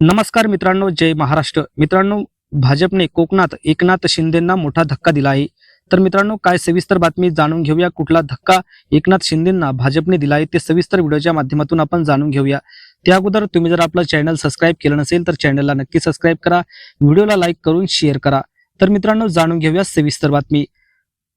नमस्कार मित्रांनो जय महाराष्ट्र. मित्रांनो भाजपने कोकणात एकनाथ शिंदेंना मोठा धक्का दिला आहे. तर मित्रांनो काय सविस्तर बातमी जाणून घेऊया. कुठला धक्का एकनाथ शिंदेंना भाजपने दिला आहे ते सविस्तर व्हिडिओच्या माध्यमातून आपण जाणून घेऊया. त्या अगोदर तुम्ही जर आपलं चॅनल सबस्क्राईब केलं नसेल तर चॅनलला नक्की सबस्क्राईब करा. व्हिडिओला लाईक करून शेअर करा. तर मित्रांनो जाणून घेऊया सविस्तर बातमी.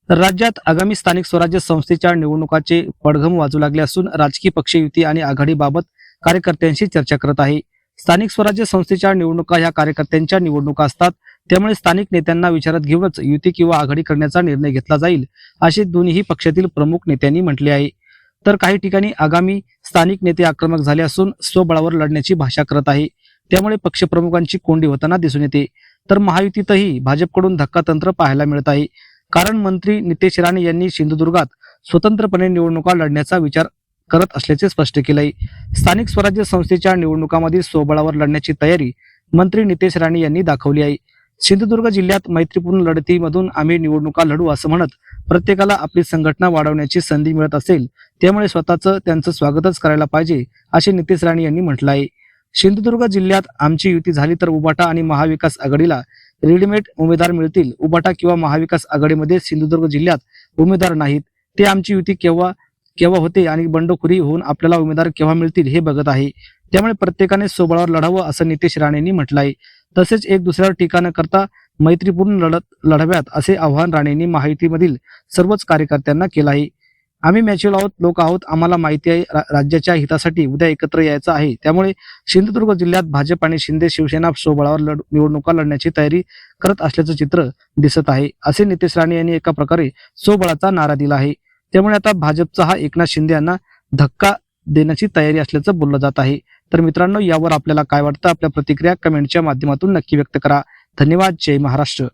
राज्यात आगामी स्थानिक स्वराज्य संस्थेच्या निवडणुकाचे पडघम वाजू लागले असून राजकीय पक्ष युती आणि आघाडीबाबत कार्यकर्त्यांशी चर्चा करत आहे. स्थानिक स्वराज्य संस्थेच्या निवडणुका ह्या कार्यकर्त्यांच्या निवडणुका असतात. त्यामुळे स्थानिक नेत्यांना विचारात घेऊनच युती किंवा आघाडी करण्याचा निर्णय घेतला जाईल असे दोन्ही पक्षातील प्रमुख नेत्यांनी म्हटले आहे. तर काही ठिकाणी आगामी स्थानिक नेते आक्रमक झाले असून स्वबळावर लढण्याची भाषा करत आहे. त्यामुळे पक्षप्रमुखांची कोंडी होताना दिसून येते. तर महायुतीतही भाजपकडून धक्का तंत्र पाहायला मिळत आहे. कारण मंत्री नितेश राणे यांनी सिंधुदुर्गात स्वतंत्रपणे निवडणुका लढण्याचा विचार करत असल्याचे स्पष्ट केलंय. स्थानिक स्वराज्य संस्थेच्या निवडणुकामध्ये स्वबळावर लढण्याची तयारी मंत्री नितेश राणे यांनी दाखवली आहे. सिंधुदुर्ग जिल्ह्यात मैत्रीपूर्ण लढतीमधून आम्ही निवडणुका लढू असं म्हणत प्रत्येकाला आपली संघटना वाढवण्याची संधी मिळत असेल त्यामुळे स्वतःचं त्यांचं स्वागतच करायला पाहिजे असे नितेश राणे यांनी म्हटलं आहे सिंधुदुर्ग जिल्ह्यात आमची युती झाली तर उबाटा आणि महाविकास आघाडीला रेडीमेड उमेदवार मिळतील. उबाटा किंवा महाविकास आघाडीमध्ये सिंधुदुर्ग जिल्ह्यात उमेदवार नाहीत. ते आमची युती केव्हा केव्हा होते आणि बंडखोरी होऊन आपल्याला उमेदवार केव्हा मिळतील हे बघत आहे. त्यामुळे प्रत्येकाने सोबळावर लढावं असं नितेश राणेंनी म्हटलं आहे तसेच एक दुसऱ्यावर टीका न करता मैत्रीपूर्ण लढत लढव्यात असे आव्हान राणेंनी माहितीमधील सर्वच कार्यकर्त्यांना केलं आहे आम्ही मॅच्युअल आहोत लोक आहोत आम्हाला माहिती आहे रा- राज्याच्या हितासाठी उद्या एकत्र यायचं आहे. त्यामुळे सिंधुदुर्ग जिल्ह्यात भाजप आणि शिंदे शिवसेना सोबळावर लढ निवडणुका लढण्याची तयारी करत असल्याचं चित्र दिसत आहे. असे नितेश राणे यांनी एका प्रकारे सोबळाचा नारा दिला आहे. त्यामुळे आता भाजपचा हा एकनाथ शिंदे यांना धक्का देण्याची तयारी असल्याचं बोललं जात आहे. तर मित्रांनो यावर आपल्याला काय वाटतं? आपल्या प्रतिक्रिया कमेंटच्या माध्यमातून नक्की व्यक्त करा. धन्यवाद. जय महाराष्ट्र.